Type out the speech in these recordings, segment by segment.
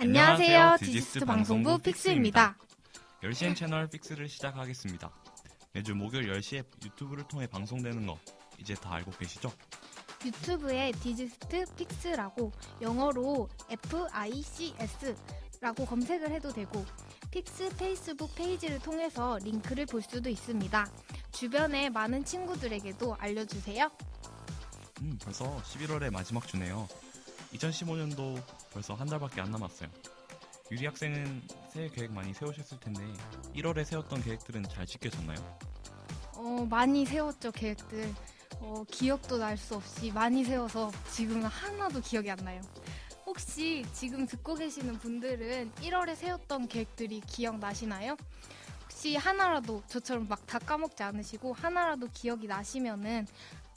안녕하세요. 디지스트 방송부 픽스입니다. 10시엔 채널 픽스를 시작하겠습니다. 매주 목요일 10시에 유튜브를 통해 방송되는 거 이제 다 알고 계시죠? 유튜브에 디지스트 픽스라고 영어로 FICS라고 검색을 해도 되고 픽스 페이스북 페이지를 통해서 링크를 볼 수도 있습니다. 주변에 많은 친구들에게도 알려주세요. 음, 벌써 11월의 마지막 주네요. 2015년도 벌써 한 달밖에 안 남았어요. 유리 학생은 새해 계획 많이 세우셨을 텐데 1월에 세웠던 계획들은 잘 지켜졌나요? 어, 많이 세웠죠, 계획들. 어, 기억도 날 수 없이 많이 세워서 지금은 하나도 기억이 안 나요. 혹시 지금 듣고 계시는 분들은 1월에 세웠던 계획들이 기억나시나요? 혹시 하나라도 저처럼 막 다 까먹지 않으시고 하나라도 기억이 나시면은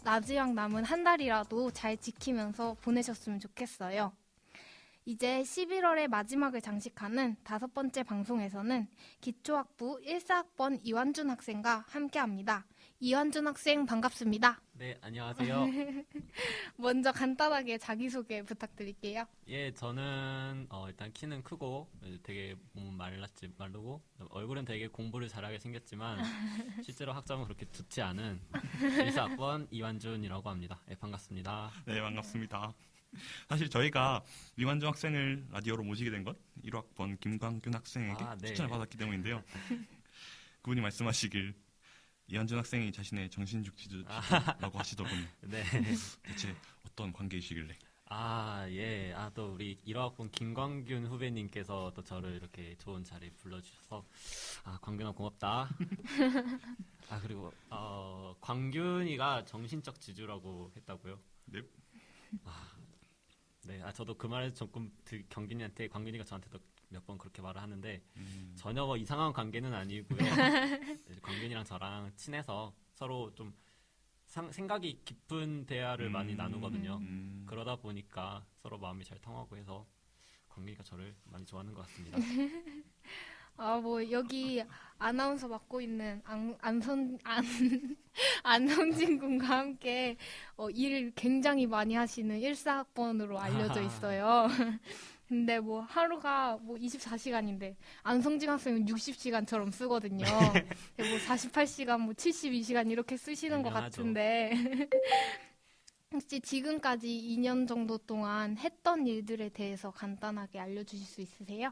마지막 남은 한 달이라도 잘 지키면서 보내셨으면 좋겠어요. 이제 11월의 마지막을 장식하는 다섯 번째 방송에서는 기초학부 1사학번 이완준 학생과 함께 합니다. 이완준 학생 반갑습니다. 네, 안녕하세요. 먼저 간단하게 자기소개 부탁드릴게요. 예, 저는 어, 일단 키는 크고 되게 몸은 말랐지 마르고 얼굴은 되게 공부를 잘하게 생겼지만 실제로 학점은 그렇게 좋지 않은 1사학번 이완준이라고 합니다. 예, 반갑습니다. 네, 반갑습니다. 사실 저희가 이완준 학생을 라디오로 모시게 된 건 1학번 김광균 학생에게 아, 네. 추천을 받았기 때문인데요. 그분이 말씀하시길 이완준 학생이 자신의 정신적 지주라고 하시더군요. 네. 대체 어떤 관계이시길래? 아, 예. 아, 또 우리 1학번 김광균 후배님께서 또 저를 이렇게 좋은 자리에 불러주셔서 아, 광균아 고맙다. 아, 그리고 어, 광균이가 정신적 지주라고 했다고요? 네. 아, 네. 아, 저도 그 말을 조금 드- 경균이한테 광균이가 저한테도 몇 번 그렇게 말을 하는데 음, 전혀 뭐 이상한 관계는 아니고요. 네, 광균이랑 저랑 친해서 서로 좀 상- 생각이 깊은 대화를 많이 음, 나누거든요. 음, 그러다 보니까 서로 마음이 잘 통하고 해서 광균이가 저를 많이 좋아하는 것 같습니다. 아, 뭐, 여기 아나운서 맡고 있는 안, 안선, 안, 안성진 군과 함께 어, 일을 굉장히 많이 하시는 1사학번으로 알려져 있어요. 근데 뭐 하루가 뭐 24시간인데 안성진 학생은 60시간처럼 쓰거든요. 뭐 48시간, 뭐 72시간 이렇게 쓰시는 것. 같은데 혹시 지금까지 2년 정도 동안 했던 일들에 대해서 간단하게 알려주실 수 있으세요?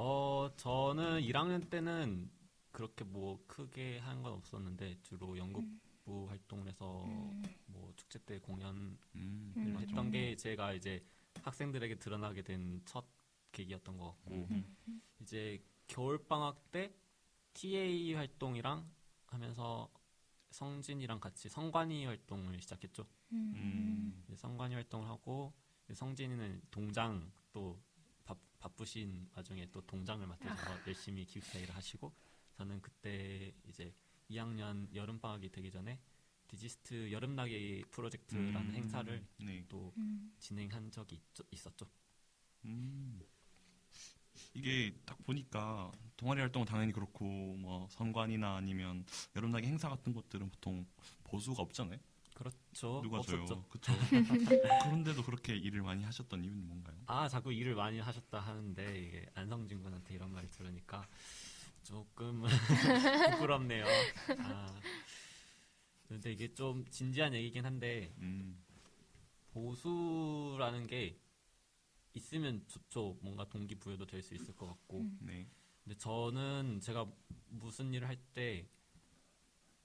어, 저는 1학년 때는 그렇게 뭐 크게 한 건 없었는데 주로 연극부 활동을 해서 음. 뭐 축제 때 공연을 음, 음. 했던 게 제가 이제 학생들에게 드러나게 된 첫 계기였던 것 같고 음. 이제 겨울 방학 때 TA 활동이랑 하면서 성진이랑 같이 성관이 활동을 시작했죠. 음, 성관이 활동을 하고 성진이는 동장 또 바, 바쁘신 와중에 또 동장을 맡으셔서 열심히 기획사 일을 하시고 저는 그때 이제 2학년 여름 방학이 되기 전에 디지스트 여름나기 프로젝트라는 음, 행사를 네. 또 음. 진행한 적이 있, 있었죠. 음. 이게 딱 보니까 동아리 활동은 당연히 그렇고 뭐 선관이나 아니면 여름나기 행사 같은 것들은 보통 보수가 없잖아요. 그렇죠. 누가 줘요? 없었죠. 그쵸. 그런데도 그렇게 일을 많이 하셨던 이유는 뭔가요? 아 자꾸 일을 많이 하셨다 하는데 이게 안성진 군한테 이런 말 들으니까 조금 부끄럽네요. 아, 근데 이게 좀 진지한 얘기긴 한데 음, 보수라는 게 있으면 좋죠. 뭔가 동기부여도 될 수 있을 것 같고. 네. 근데 저는 제가 무슨 일을 할 때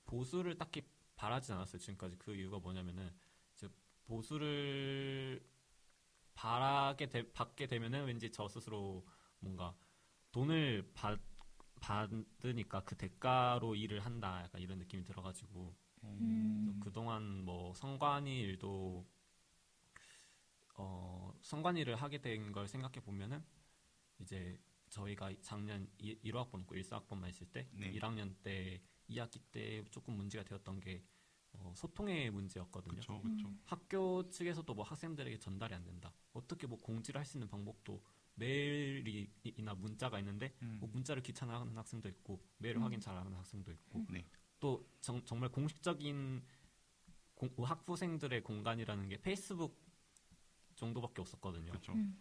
보수를 딱히 바라진 않았어요. 지금까지 그 이유가 뭐냐면은 이제 보수를 바라게 되, 받게 되면은 왠지 저 스스로 뭔가 돈을 받, 받으니까 그 대가로 일을 한다. 약간 이런 느낌이 들어가지고 음. 그동안 뭐 성관이 일도 어 성관이를 하게 된 걸 생각해 보면은 이제 저희가 작년 1호학번 있고 1사학번만 있을 때 네. 1학년 때 2학기 때 조금 문제가 되었던 게 어, 소통의 문제였거든요. 그쵸, 그쵸. 학교 측에서도 뭐 학생들에게 전달이 안 된다. 어떻게 뭐 공지를 할 수 있는 방법도 메일이나 문자가 있는데 음, 뭐 문자를 귀찮아하는 학생도 있고 메일 확인 잘하는 학생도 있고 네. 또 정, 정말 공식적인 공- 학부생들의 공간이라는 게 페이스북 정도밖에 없었거든요. 그쵸. 음.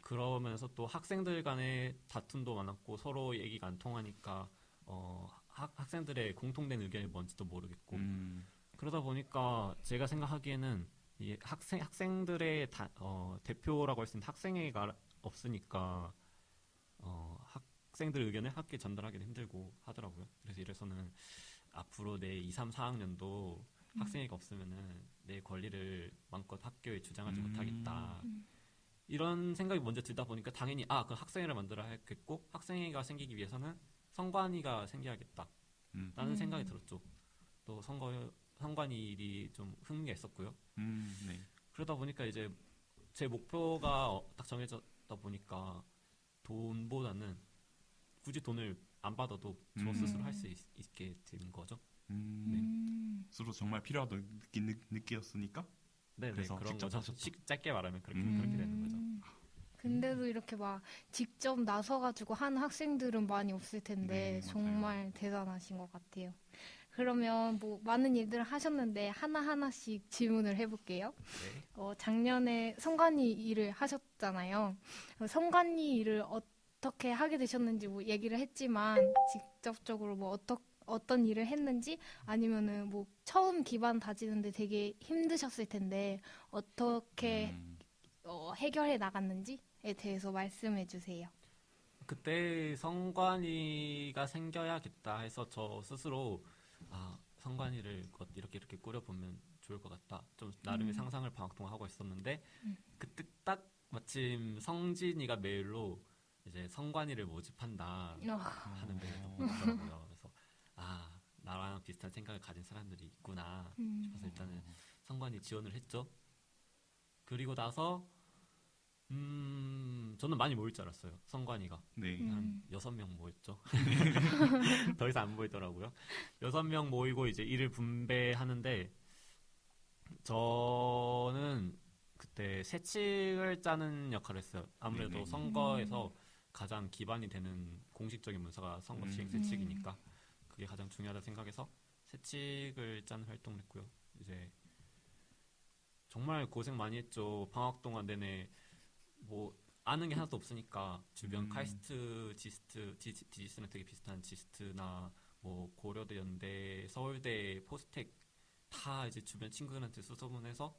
그러면서 또 학생들 간의 다툼도 많았고 서로 얘기가 안 통하니까 어, 학, 학생들의 공통된 의견이 뭔지도 모르겠고 음, 그러다 보니까 제가 생각하기에는 이 학생 학생들의 다, 어, 대표라고 할 수 있는 학생회가 없으니까 어, 학생들 의견을 학교에 전달하기도 힘들고 하더라고요. 그래서 이래서는 앞으로 내 2, 3, 4학년도 학생회가 없으면은 내 권리를 마음껏 학교에 주장하지 음. 못하겠다. 이런 생각이 먼저 들다 보니까 당연히 아, 그 학생회를 만들어야겠고 학생회가 생기기 위해서는 선관위가 생겨야겠다. 음, 라는 음. 생각이 들었죠. 또 선거 선관위 일이 좀 흥미가 있었고요. 음, 네. 그러다 보니까 이제 제 목표가 어, 딱 정해졌다 보니까 돈보다는 굳이 돈을 안 받아도 저 음. 스스로 할 수 있게 된 거죠. 음, 네. 음. 스스로 정말 필요하다고 느끼, 느, 느끼었으니까 네, 네 그래서 그런 직접 거죠. 식- 짧게 말하면 그렇게 음. 그렇게 되는 거죠. 음. 근데도 이렇게 막 직접 나서가지고 하는 학생들은 많이 없을 텐데 네. 정말 대단하신 것 같아요. 그러면 뭐 많은 일들을 하셨는데 하나하나씩 질문을 해볼게요. 네. 어, 작년에 성관이 일을 하셨잖아요. 어, 성관이 일을 어떻게 하게 되셨는지 뭐 얘기를 했지만 직접적으로 뭐 어떠, 어떤 일을 했는지 아니면은 뭐 처음 기반 다지는데 되게 힘드셨을 텐데 어떻게 음, 어, 해결해 나갔는지에 대해서 말씀해 주세요. 그때 성관이가 생겨야겠다 해서 저 스스로 아 성관이를 어- 이렇게 이렇게 꾸려보면 좋을 것 같다. 좀 나름의 음. 상상을 방학 동안 하고 있었는데 음. 그때 딱 마침 성진이가 메일로 이제 성관이를 모집한다 어, 하는 메일이 어. 오더라고요. 그래서 아 나랑 비슷한 생각을 가진 사람들이 있구나 음, 싶어서 일단은 성관이 지원을 했죠. 그리고 나서 음 저는 많이 모일 줄 알았어요. 성관이가. 네. 음. 한 여섯 명 모였죠. 더 이상 안 모이더라고요. 여섯 명 모이고 이제 일을 분배하는데 저는 그때 세칙을 짜는 역할을 했어요. 아무래도 네네. 선거에서 가장 기반이 되는 공식적인 문서가 선거 시행 음. 세칙이니까 그게 가장 중요하다 생각해서 세칙을 짜는 활동을 했고요. 이제 정말 고생 많이 했죠. 방학 동안 내내 뭐 아는 게 하나도 없으니까 주변 음. 카이스트, 지스트, 디, 디지스는 되게 비슷한 지스트나 뭐 고려대, 연대, 서울대, 포스텍 다 이제 주변 친구들한테 수소문해서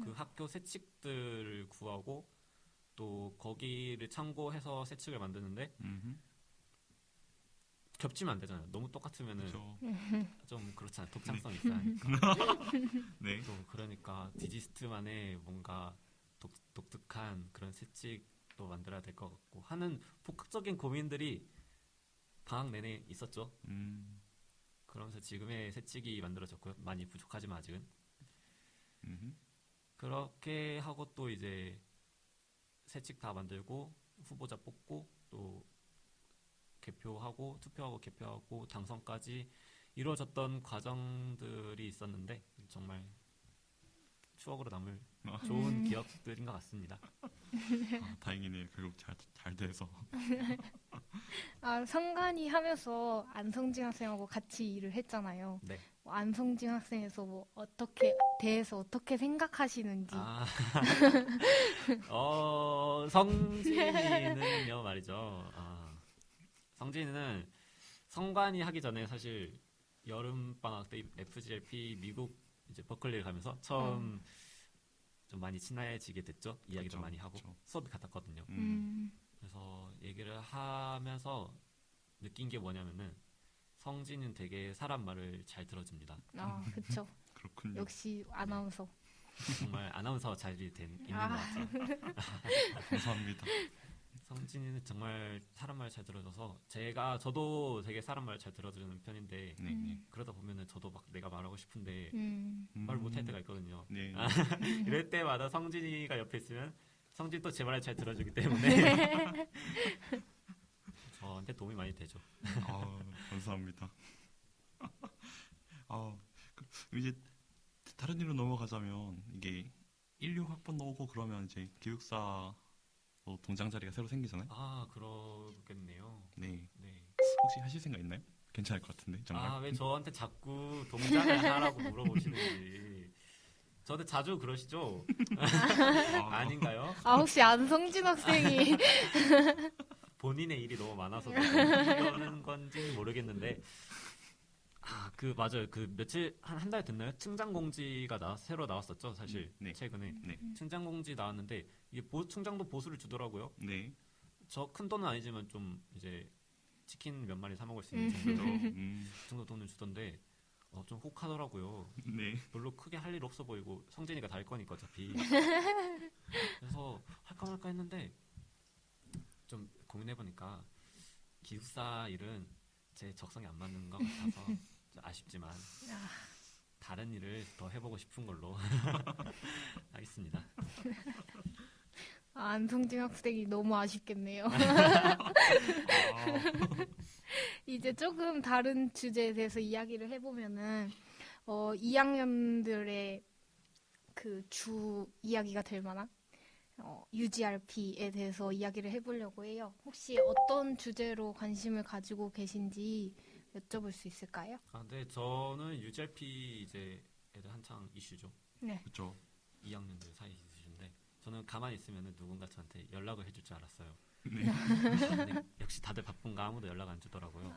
그 음. 학교 세칙들을 구하고 또 거기를 참고해서 세칙을 만드는데 음흠. 겹치면 안 되잖아요. 너무 똑같으면은 그렇죠. 좀 그렇잖아요. 독창성이 있어야 하니까. 네. 또 그러니까 디지스트만의 뭔가 독, 독특한 그런 세칙도 만들어야 될 것 같고 하는 복합적인 고민들이 방학 내내 있었죠. 음, 그러면서 지금의 세칙이 만들어졌고요. 많이 부족하지만 아직은 음흠. 그렇게 하고 또 이제 세칙 다 만들고 후보자 뽑고 또 개표하고 투표하고 개표하고 당선까지 이루어졌던 과정들이 있었는데 정말 추억으로 남을 아. 좋은 음. 기억들인 것 같습니다. 아, 다행이네요. 결국 잘, 잘 돼서. 아, 성관이 하면서 안성진 학생하고 같이 일을 했잖아요. 네. 뭐 안성진 학생에서 뭐 어떻게 대해서 어떻게 생각하시는지. 아, 어, 성진이는요 말이죠. 아, 성진이는 성관이 하기 전에 사실 여름 방학 때 FGLP 미국 이제 버클리를 가면서 처음 좀 많이 친해지게 됐죠. 이야기도 그쵸, 많이 하고 그쵸. 수업이 같았거든요. 음, 음, 그래서 얘기를 하면서 느낀 게 뭐냐면은 성진은 되게 사람 말을 잘 들어줍니다. 아, 그쵸. 그렇군요. 역시 아나운서. 정말 아나운서 자리 된 있는 아. 것 같아요. 감사합니다. 성진이는 정말 사람 말 잘 들어줘서 제가 저도 되게 사람 말 잘 들어주는 편인데 네, 네. 그러다 보면은 저도 막 내가 말하고 싶은데 음, 음, 말 못할 때가 있거든요. 네. 아. 이럴 때마다 성진이가 옆에 있으면 성진 또 제 말을 잘 들어주기 때문에 저한테 도움이 많이 되죠. 아, 감사합니다. 아, 그, 이제 다른 일로 넘어가자면 이게 16학번 오고 그러면 이제 기숙사 뭐 동장 자리가 새로 생기잖아요. 아 그러겠네요. 네. 네. 혹시 하실 생각 있나요? 괜찮을 것 같은데 정말. 아왜 저한테 자꾸 동작을 하라고 물어보시는지 저한테 자주 그러시죠? 아, 아닌가요? 아 혹시 안성진 학생이 본인의 일이 너무 많아서 그러는 건지 모르겠는데 아 그 맞아요 그 며칠 한 한 달 됐나요 충장 공지가 나 새로 나왔었죠 사실 네. 최근에 네. 충장 공지 나왔는데 이게 보, 충장도 보수를 주더라고요 네. 저 큰 돈은 아니지만 좀 이제 치킨 몇 마리 사 먹을 수 있는? 정도 음, 그 정도 돈을 주던데 어, 좀 혹하더라고요 네. 별로 크게 할 일 없어 보이고 성진이가 다 할 거니까 어차피 그래서 할까 말까 했는데 좀 고민해 보니까 기숙사 일은 제 적성에 안 맞는 것 같아서 좀 아쉽지만 다른 일을 더 해보고 싶은 걸로 하겠습니다 아, 안성진 학생이 너무 아쉽겠네요. 아, 이제 조금 다른 주제에 대해서 이야기를 해보면은 어, 2학년들의 그 주 이야기가 될 만한 어, UGRP에 대해서 이야기를 해보려고 해요. 혹시 어떤 주제로 관심을 가지고 계신지 여쭤볼 수 있을까요? 아, 근데 저는 UGRP 이제 애들 한창 이슈죠 네. 그죠. 2학년들 사이 이슈인데 저는 가만히 있으면 누군가 저한테 연락을 해줄 줄 알았어요 네. 역시 다들 바쁜가 아무도 연락 안 주더라고요.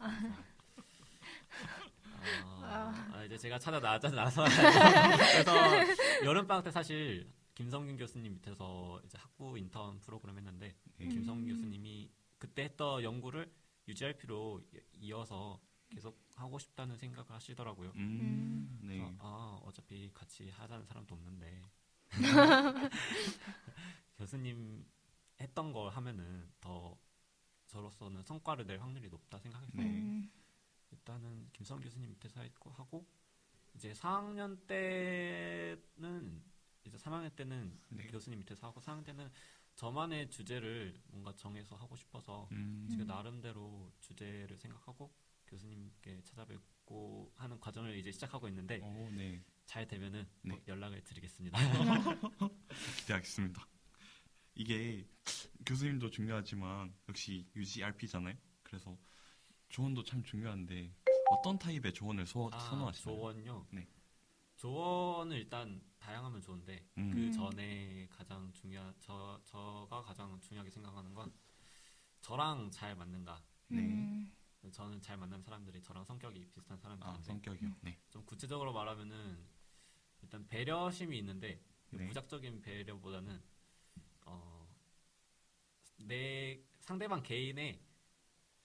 그래서, 어, 아, 이제 제가 찾아 나자 나서 그래서 여름 방학 때 사실 김성균 교수님 밑에서 이제 학부 인턴 프로그램 했는데 네. 김성균 음. 교수님이 그때 했던 연구를 UGRP로 이어서 계속 하고 싶다는 생각을 하시더라고요. 음, 네. 그래서 아 어차피 같이 하자는 사람도 없는데 교수님 했던 걸 하면은 더 저로서는 성과를 낼 확률이 높다 생각해서 네. 음, 일단은 김성 교수님 밑에서 했고 하고 이제 4학년 때는 이제 3학년 때는 네. 교수님 밑에서 하고 4학년 때는 저만의 주제를 뭔가 정해서 하고 싶어서 음, 제가 나름대로 주제를 생각하고 찾아뵙고 하는 과정을 이제 시작하고 있는데 오, 네. 잘 되면은 네. 뭐 연락을 드리겠습니다. 기대하겠습니다. 이게 교수님도 중요하지만 역시 UGRP잖아요. 그래서 조언도 참 중요한데 어떤 타입의 조언을 소, 아, 선호하시나요? 조언요. 네. 조언은 일단 다양하면 좋은데 음. 그 전에 가장 중요한 저 저가 가장 중요하게 생각하는 건 저랑 잘 맞는가. 네. 음, 저는 잘 만난 사람들이 저랑 성격이 비슷한 아, 사람들인데 성격이요. 네. 좀 구체적으로 말하면은 일단 배려심이 있는데 네. 무작정인 배려보다는 어, 내 상대방 개인의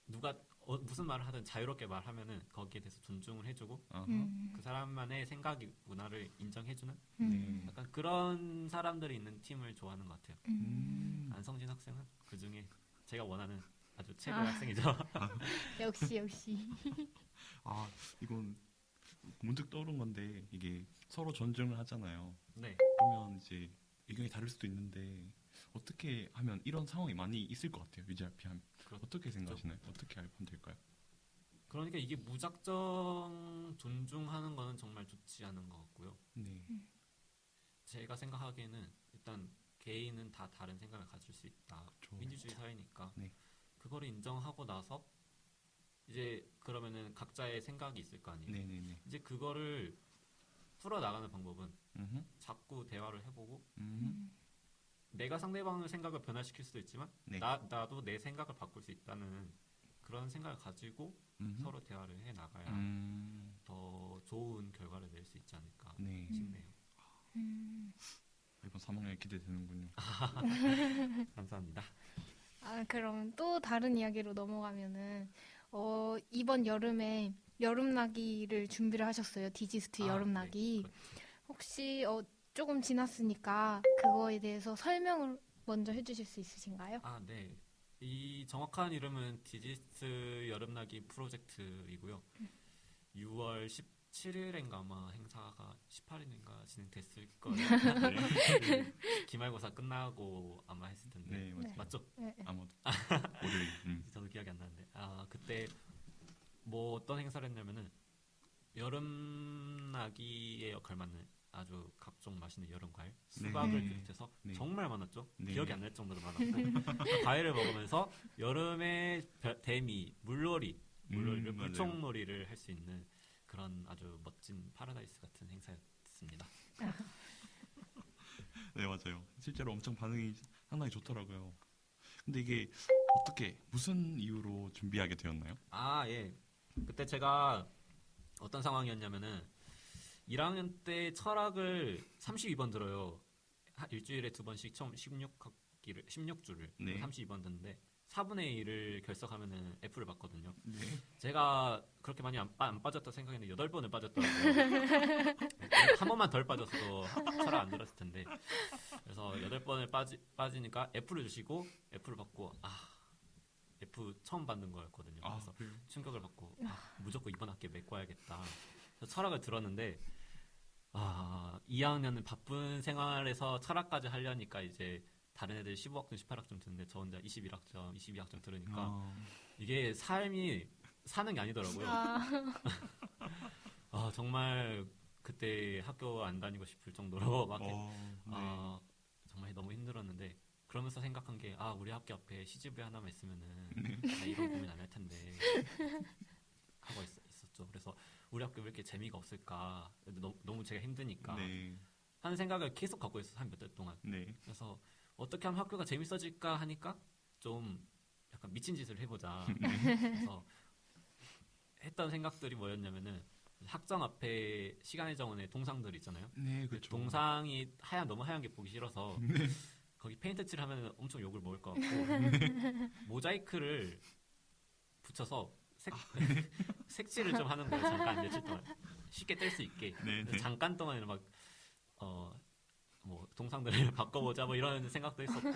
누가 어, 무슨 말을 하든 자유롭게 말하면은 거기에 대해서 존중을 해주고. 음, 그 사람만의 생각이 문화를 인정해주는 음, 네. 약간 그런 사람들이 있는 팀을 좋아하는 것 같아요. 음. 음. 안성진 학생은 그 중에 제가 원하는 아주 최고 아. 의 학생이죠. 역시 역시. 아, 이건 문득 떠오른 건데 이게 서로 존중을 하잖아요. 네. 그러면 이제 의견이 다를 수도 있는데 어떻게 하면 이런 상황이 많이 있을 것 같아요. UGRP 하면 그렇죠. 어떻게 생각하시나요? 어떻게 하면 될까요? 그러니까 이게 무작정 존중하는 거는 정말 좋지 않은 것 같고요. 네. 제가 생각하기에는 일단 개인은 다 다른 생각을 가질 수 있다. 저 민주주의 사회니까 네. 그거를 인정하고 나서 이제 그러면은 각자의 생각이 있을 거 아니에요. 네네네. 이제 그거를 풀어 나가는 방법은 음. 자꾸 대화를 해보고 음. 내가 상대방의 생각을 변화시킬 수도 있지만 네. 나 나도 내 생각을 바꿀 수 있다는 그런 생각을 가지고 음. 서로 대화를 해 나가야 음. 더 좋은 결과를 낼 수 있지 않을까 네. 싶네요. 음. 이번 3학년 기대되는군요. 감사합니다. 아, 그럼 또 다른 이야기로 넘어가면은 어, 이번 여름에 여름나기를 준비를 하셨어요. 디지스트 아, 여름나기. 네, 혹시 어, 조금 지났으니까 그거에 대해서 설명을 먼저 해주실 수 있으신가요? 아, 네. 이 정확한 이름은 디지스트 여름나기 프로젝트이고요. 6월 17일인가 아마 행사가 18일인가 진행됐을 거예요. 그 기말고사 끝나고 아마 했을 텐데. 네, 맞아요. 맞죠? 네, 네. 아마도 월요일. 음. 저도 기억이 안 나는데. 아, 그때 뭐 어떤 행사를 했냐면은 여름 나기에 걸맞는 아주 각종 맛있는 여름 과일, 수박을 네. 비롯해서 네. 정말 많았죠. 네. 기억이 안 날 정도로 많았고 과일을 먹으면서 여름에 벼- 대미, 물놀이, 물놀이를 음. 물총놀이를 할 수 있는 그런 아주 멋진 파라다이스 같은 행사였습니다. 네, 맞아요. 실제로 엄청 반응이 상당히 좋더라고요. 근데 이게 어떻게, 무슨 이유로 준비하게 되었나요? 아, 예. 그때 제가 어떤 상황이었냐면은 1학년 때 철학을 32번 들어요. 하- 일주일에 두 번씩 처음 16학기를 16주를 네. 32번 듣는데 4분의 1을 결석하면은 F를 받거든요. 네. 제가 그렇게 많이 안, 빠- 안 빠졌다 생각했는데 8번을 빠졌더라고요. 한 번만 덜 빠졌어도 철학 안 들었을 텐데. 그래서 8번을 빠지, 빠지니까 F를 주시고 F를 받고 아 F 처음 받는 거였거든요. 아, 그래서 그래요? 충격을 받고 아, 무조건 이번 학기에 메꿔야겠다. 그래서 철학을 들었는데 아 2학년은 바쁜 생활에서 철학까지 하려니까 이제 다른 애들 15학점, 18학점 듣는데 저 혼자 21학점, 22학점 들으니까 아, 이게 삶이 사는 게 아니더라고요. 아, 아 정말 그때 학교 안 다니고 싶을 정도로 막 어, 네. 아, 정말 너무 힘들었는데 그러면서 생각한 게 아 우리 학교 앞에 CGV 하나만 있으면은 네. 나 이런 고민 안 할 텐데 하고 있, 었죠 그래서 우리 학교 왜 이렇게 재미가 없을까 너무, 너무 제가 힘드니까 네. 하는 생각을 계속 갖고 있어 한 몇 달 동안 네. 그래서 어떻게 하면 학교가 재밌어질까 하니까 좀 약간 미친 짓을 해보자. 그래서 했던 생각들이 뭐였냐면은 학점 앞에 시간의 정원에 동상들 있잖아요. 네, 그 그렇죠. 동상이 하얀 너무 하얀 게 보기 싫어서 거기 페인트 칠 하면 엄청 욕을 먹을 것 같고 모자이크를 붙여서 색, 색칠을 좀 하는 거예요 잠깐 며칠 동안. 쉽게 뗄 수 있게. 네, 네. 잠깐 동안에는 막 어 뭐 동상들을 바꿔보자 뭐 이런 생각도 했었고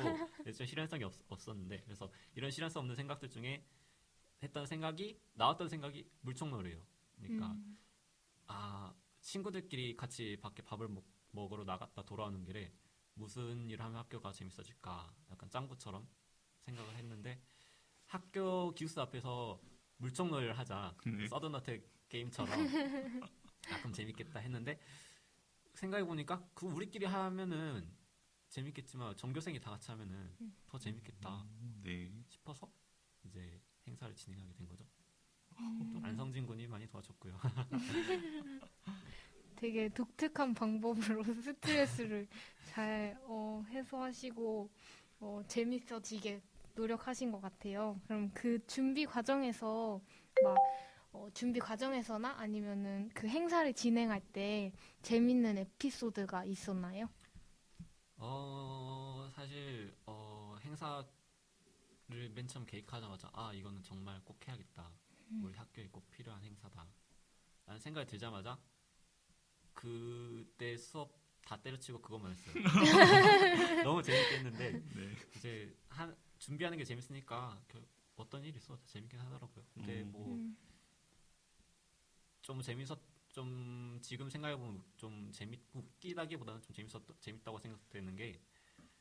좀 실현성이 없, 없었는데 그래서 이런 실현성 없는 생각들 중에 했던 생각이 나왔던 생각이 물총놀이에요. 그러니까 음, 아 친구들끼리 같이 밖에 밥을 먹, 먹으러 나갔다 돌아오는 길에 무슨 일 하면 학교가 재밌어질까? 약간 짱구처럼 생각을 했는데 학교 기숙사 앞에서 물총놀이를 하자. 네. 서든어택 게임처럼. 가끔 재밌겠다 했는데 생각해 보니까 그 우리끼리 하면은 재밌겠지만 전교생이 다 같이 하면은 더 재밌겠다 네. 싶어서 이제 행사를 진행하게 된 거죠. 또 안성진 군이 많이 도와줬고요. 되게 독특한 방법으로 스트레스를 잘 어, 해소하시고 어, 재밌어지게 노력하신 것 같아요. 그럼 그 준비 과정에서 막 어, 준비 과정에서나 아니면은 그 행사를 진행할 때 재밌는 에피소드가 있었나요? 어 사실 어 행사를 맨 처음 계획하자마자 아 이거는 정말 꼭 해야겠다. 우리 학교에 꼭 필요한 행사다. 라는 생각이 들자마자 그때 수업 다 때려치고 그것만 했어요. 너무 재밌게 했는데 네. 이제 한 준비하는 게 재밌으니까 결- 어떤 일이 있어도 재밌긴 하더라고요. 근데 음. 뭐 음. 좀 재밌었 좀 지금 생각해 보면 좀 재밌 웃기다기보다는 좀 재밌었 재밌다고 생각되는 게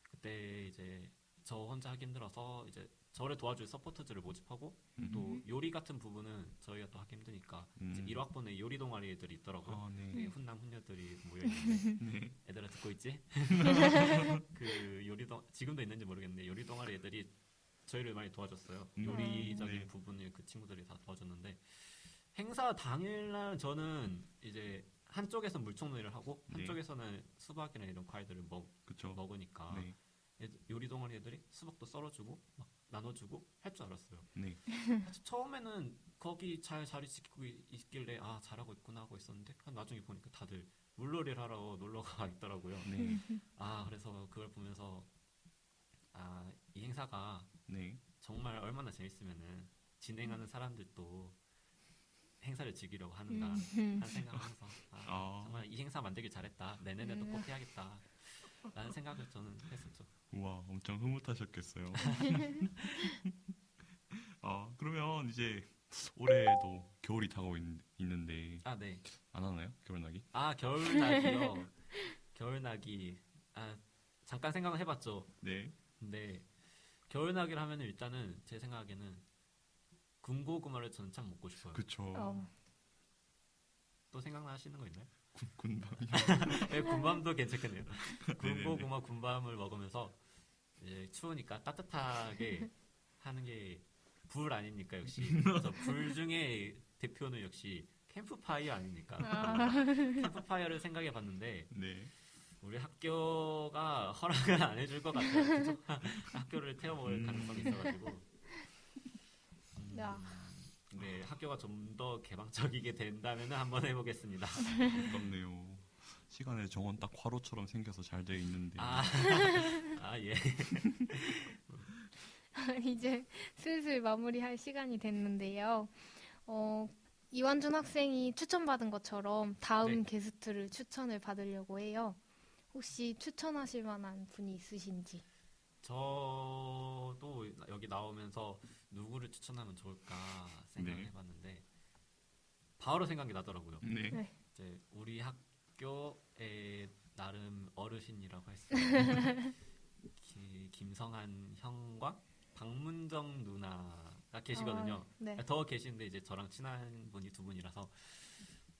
그때 이제 저 혼자 하기 힘들어서 이제 저를 도와줄 서포터들을 모집하고 음. 또 요리 같은 부분은 저희가 또 하기 힘드니까 이제 음. 1학번에 요리 동아리 애들이 있더라고요. 아, 네. 되게 훈남 훈녀들이 모여 있는데 네. 애들아 듣고 있지? 그 요리 동 지금도 있는지 모르겠는데 요리 동아리 애들이 저희를 많이 도와줬어요. 음. 요리적인 네. 부분을 그 친구들이 다 도와줬는데 행사 당일날 저는 이제 한쪽에서 물총놀이를 하고 네. 한쪽에서는 수박이나 이런 과일들을 먹, 그쵸. 먹으니까 네. 요리 동아리 애들이 수박도 썰어주고 막 나눠주고 할 줄 알았어요. 네. 처음에는 거기 잘 자리 지키고 있- 있길래 아 잘하고 있구나 하고 있었는데 한 나중에 보니까 다들 물놀이를 하러 놀러가 있더라고요. 네. 아 그래서 그걸 보면서 아 이 행사가 네. 정말 얼마나 재밌으면은 진행하는 사람들도 행사를 즐기려고 하는가 음. 하는 생각하면서 아, 아. 정말 이 행사 만들길 잘했다 내년에도 음. 꼭 해야겠다 라는 생각을 저는 했었죠 우와, 엄청 흐뭇하셨겠어요. 아, 그러면 이제 올해도 겨울이 다가오고 있, 있는데 아 네 안 하나요? 겨울나기? 아 겨울나기요 겨울나기 아 잠깐 생각을 해 봤죠 네. 근데 겨울나기를 하면 일단은 제 생각에는 군고구마를 저는 참 먹고 싶어요 그쵸. 어, 또 생각나시는 거 있나요? 군, 군밤이. 네, 군밤도 괜찮겠네요. 군고구마 군밤을 먹으면서 이제 추우니까 따뜻하게 하는 게 불 아닙니까 역시. 그래서 불 중에 대표는 역시 캠프파이어 아닙니까? 아. 캠프파이어를 생각해 봤는데 네. 우리 학교가 허락을 안 해줄 것 같아요. 학교를 태워 먹을 음. 가능성이 있어가지고. 음, 야. 네, 학교가 좀 더 개방적이게 된다면 한번 해보겠습니다. 아깝네요. 시간에 정원 딱 화로처럼 생겨서 잘 되어 있는데. 아, 아 예. 이제 슬슬 마무리할 시간이 됐는데요. 어, 이완준 학생이 추천받은 것처럼 다음 네. 게스트를 추천을 받으려고 해요. 혹시 추천하실 만한 분이 있으신지? 저도 여기 나오면서 누구를 추천하면 좋을까 생각을 네. 해봤는데 바로 생각이 나더라고요. 네. 네. 이제 우리 학교의 나름 어르신이라고 할수 있는 기- 김성한 형과 박문정 누나가 계시거든요. 아, 네. 더 계시는데 이제 저랑 친한 분이 두 분이라서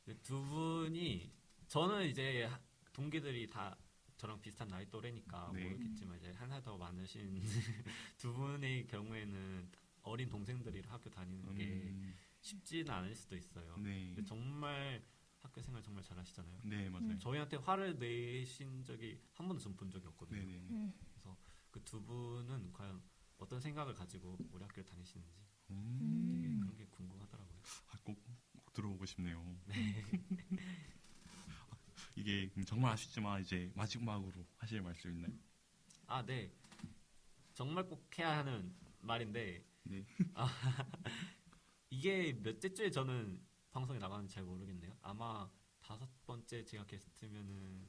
그두 분이 저는 이제 하- 동기들이 다 저랑 비슷한 나이 또래니까 네. 모르겠지만 이제 한 살 더 많으신 두 분의 경우에는 어린 동생들이랑 학교 다니는 게 음, 쉽지는 않을 수도 있어요. 네. 근데 정말 학교 생활 정말 잘하시잖아요. 네, 맞아요. 저희한테 화를 내신 적이 한 번도 전 본 적이 없거든요. 네네. 음, 그두 분은 과연 어떤 생각을 가지고 우리 학교를 다니시는지 음, 음. 그런 게 궁금하더라고요. 아, 꼭, 꼭 들어보고 싶네요. 네. 이게 정말 아쉽지만 이제 마지막으로 하실 말씀 있나요? 아, 네. 정말 꼭 해야 하는 말인데 네. 아, 이게 몇째 주에 저는 방송에 나가는지 잘 모르겠네요. 아마 다섯 번째 제가 게스트면은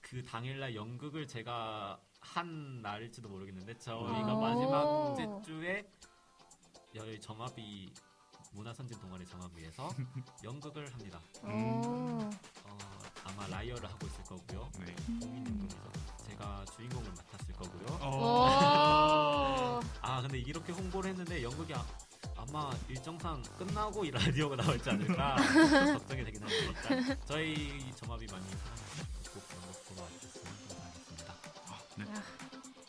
그 당일날 연극을 제가 한 날일지도 모르겠는데 저희가 오. 마지막 주에 여기 정합이 문화선진 동아리 정합위에서 연극을 합니다. 오, 어, 아마 라이어를 하고 있을 거고요. 네. 국민연극에서 제가 주인공을 맡았을 거고요. 오, 아 근데 이렇게 홍보를 했는데 연극이 아, 아마 일정상 끝나고 이 라디오가 나올지 않을까 걱정이 되긴 하는데 일단 저희 점합이 많이 사랑해주시고 보러 와주셨으면 감사하겠습니다.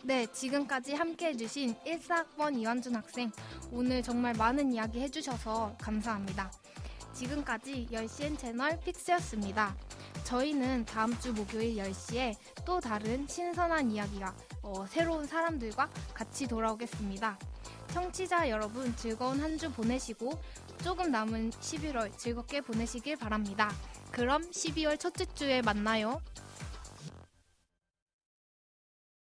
네, 지금까지 함께 해주신 1사학번 이완준 학생. 오늘 정말 많은 이야기 해주셔서 감사합니다. 지금까지 10시엔 채널 픽스였습니다. 저희는 다음 주 목요일 10시에 또 다른 신선한 이야기가 어, 새로운 사람들과 같이 돌아오겠습니다. 청취자 여러분 즐거운 한 주 보내시고 조금 남은 11월 즐겁게 보내시길 바랍니다. 그럼 12월 첫째 주에 만나요.